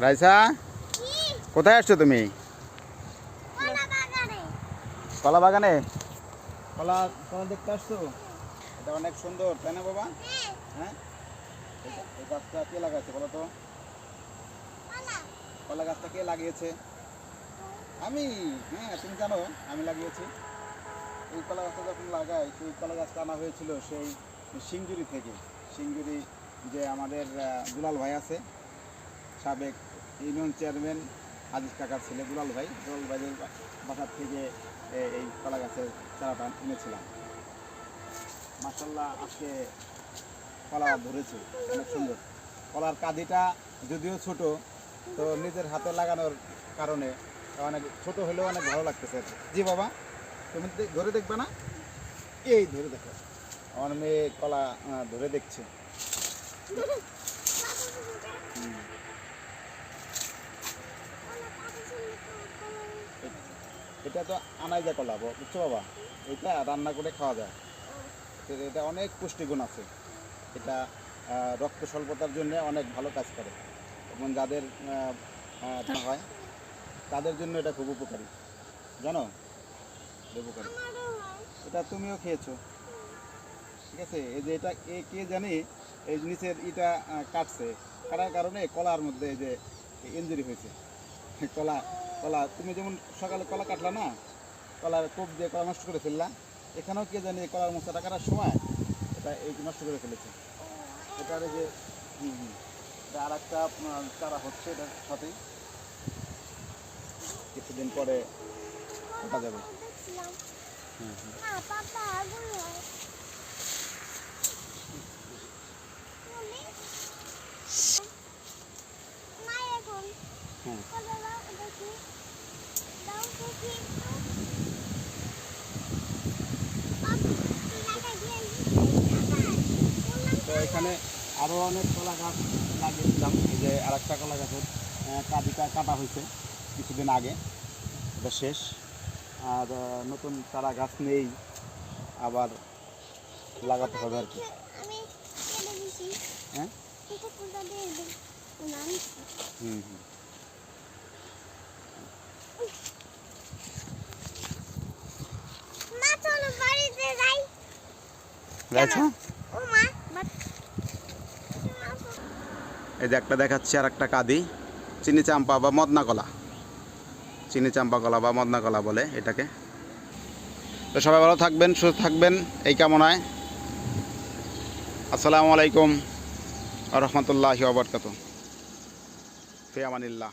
রাইসা? কোথায় আসছো তুমি? কলা বাগানে কলা কলা দেখতে আসছো? এটা অনেক সুন্দর তাই না বাবা? হ্যাঁ। এই গাছটা কে লাগাইছে বলো তো? কলা। গাছটা কে লাগিয়েছে? আমি। হ্যাঁ তুমি জানো আমি লাগিয়েছি। এই কলা গাছটা যখন লাগাই সেই কলা গাছটা আনা হয়েছিল সেই সিঙ্গুরি থেকে। সিঙ্গুরি যে আমাদের দুলাল ভাই আছে সাবেক ইউনিয়ন চেয়ারম্যান আজিজ কাকার ছেলে দুলাল ভাই, দুলাল ভাইয়ের বা- বাসার থেকে এই কলা গাছের চারাটা এনেছিলাম। মাসাল্লাহ আজকে কলা ধরেছে, অনেক সুন্দর। কলার কাঁদিটা যদিও ছোট, তো নিজের হাতে লাগানোর কারণে অনেক ছোট হলেও অনেক ভালো লাগতেছে। জি বাবা, তুমি ধরে দেখবে না? এই ধরে দেখো। আমার মেয়ে কলা ধরে দেখছে। এটা তো আনাইজা কলা ব- বুঝছ বাবা? এটা রান্না করে খাওয়া যায়। এটা অনেক পুষ্টিগুণ আছে। এটা রক্ত স্বল্পতার জন্য অনেক ভালো কাজ করে। এবং যাদের হয়, তাদের জন্য এটা খুব উপকারী। জানো? উপকারী। এটা তুমিও খেয়েছো। ঠিক আছে? এই যে এটা, এ কে জানি এই নিচের ইটা কাটছে। কাটার কারণে কলার মধ্যে এই যে ইঞ্জুরি হয়েছে। কলা কলা, তুমি যেমন সকালে কলা কাটলা না, কলার কোপ দিয়ে কলা নষ্ট করে ফেললা, এখানেও কে জানি কলার মশলাটা কাটার সময় এটা এই নষ্ট করে ফেলেছে। এটার যে, হুম হুম আর একটা চারা হচ্ছে এটার সাথেই কিছুদিন পরে কাটা যাবে। হুম হুম তো এখানে আরও অনেক কলা গাছ লাগিয়েছিলাম যে আর একটা কলা গাছের কাঁদিটা কাটা হয়েছে কিছুদিন আগে এটা শেষ। আর নতুন চারা গাছ নেই আবার লাগাতে হবে আর কি। হ্যাঁ? হুম হুম। এই যে একটা দেখাচ্ছি আর একটা কাদি। চিনি চাম্পা বা মদনা কলা। চিনি চাম্পা কলা বা মদনা কলা বলে এটাকে। তো সবাই ভালো থাকবেন, সুস্থ থাকবেন। এই কামনায়। আসসালামু আলাইকুম। রহমতুল্লাহি ওবরকাত ফিয়ামানিল্লাহ